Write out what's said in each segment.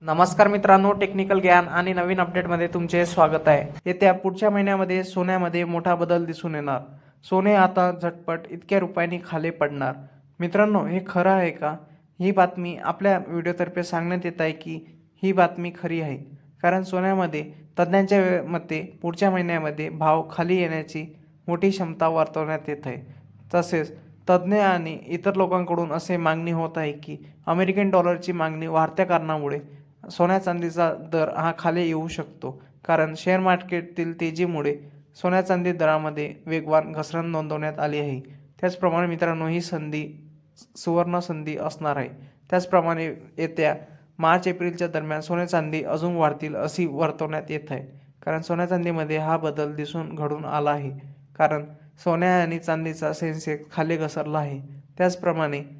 नमस्कार मित्रांनो टेक्निकल ज्ञान आणि नवीन अपडेटमध्ये तुमचे स्वागत आहे. येत्या पुढच्या महिन्यामध्ये सोन्यामध्ये मोठा बदल दिसून येणार. सोने आता झटपट इतक्या रुपयांनी खाली पडणार. मित्रांनो हे खरं आहे का? ही बातमी आपल्या व्हिडिओतर्फे सांगण्यात येत आहे की ही बातमी खरी आहे. कारण सोन्यामध्ये तज्ज्ञांच्या वे- मते पुढच्या महिन्यामध्ये भाव खाली येण्याची मोठी क्षमता वर्तवण्यात येत आहे. तसेच तज्ज्ञ आणि इतर लोकांकडून असे मागणी होत आहे की अमेरिकन डॉलरची मागणी वाढत्या कारणामुळे सोन्या चांदीचा दर हा खाली येऊ शकतो. कारण शेअर मार्केटतील तेजीमुळे सोन्या चांदी दरामध्ये वेगवान घसरण नोंदवण्यात आली आहे. त्याचप्रमाणे मित्रांनो ही संधी सुवर्ण संधी असणार आहे. त्याचप्रमाणे येत्या मार्च एप्रिलच्या दरम्यान सोन्या चांदी अजून वाढतील अशी वर्तवण्यात येत आहे. कारण सोन्या चांदीमध्ये हा बदल दिसून घडून आला आहे. कारण सोन्या आणि चांदीचा सेन्सेक्स खाली घसरला आहे. त्याचप्रमाणे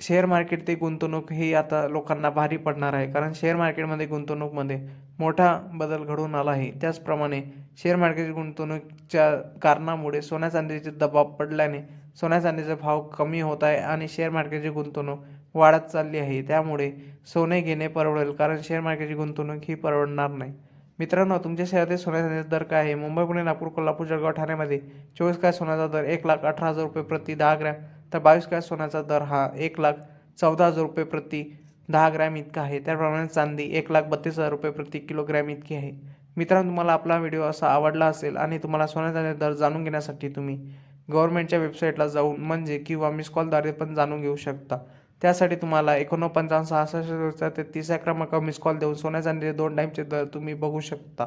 शेअर मार्केट ते गुंतवणूक ही आता लोकांना भारी पडणार आहे. कारण शेअर मार्केटमध्ये गुंतवणूकमध्ये मोठा बदल घडून आला आहे. त्याचप्रमाणे शेअर मार्केट गुंतवणूकच्या कारणामुळे सोन्या चांदीचे दबाव पडल्याने सोन्या चांदीचा भाव कमी होत आहे आणि शेअर मार्केटची गुंतवणूक वाढत चालली आहे. त्यामुळे सोने घेणे परवडेल कारण शेअर मार्केटची गुंतवणूक ही परवडणार नाही. मित्रांनो तुमच्या शहरातील सोन्या चांदीचा दर काय आहे? मुंबई पुणे नागपूर कोल्हापूर जळगाव ठाण्यामध्ये चोवीस काय सोन्याचा दर एक लाख अठरा हजार रुपये प्रति दहा ग्रॅम. तर बावीस काय सोन्याचा दर हा एक लाख चौदा हजार रुपये प्रति दहा ग्रॅम इतका आहे. त्याप्रमाणे चांदी एक लाख बत्तीस हजार रुपये प्रति किलोग्रॅम इतकी आहे. मित्रांनो तुम्हाला आपला व्हिडिओ असा आवडला असेल आणि तुम्हाला सोन्याचा दर जाणून घेण्यासाठी तुम्ही गव्हर्नमेंटच्या वेबसाईटला जाऊन म्हणजे किंवा मिस कॉलद्वारे पण जाणून घेऊ शकता. त्यासाठी तुम्हाला एकोणपन्नास सहासष्ट ते तिसऱ्या क्रमांकावर मिस कॉल देऊन सोन्याचा दोन टाईमचे दर तुम्ही बघू शकता.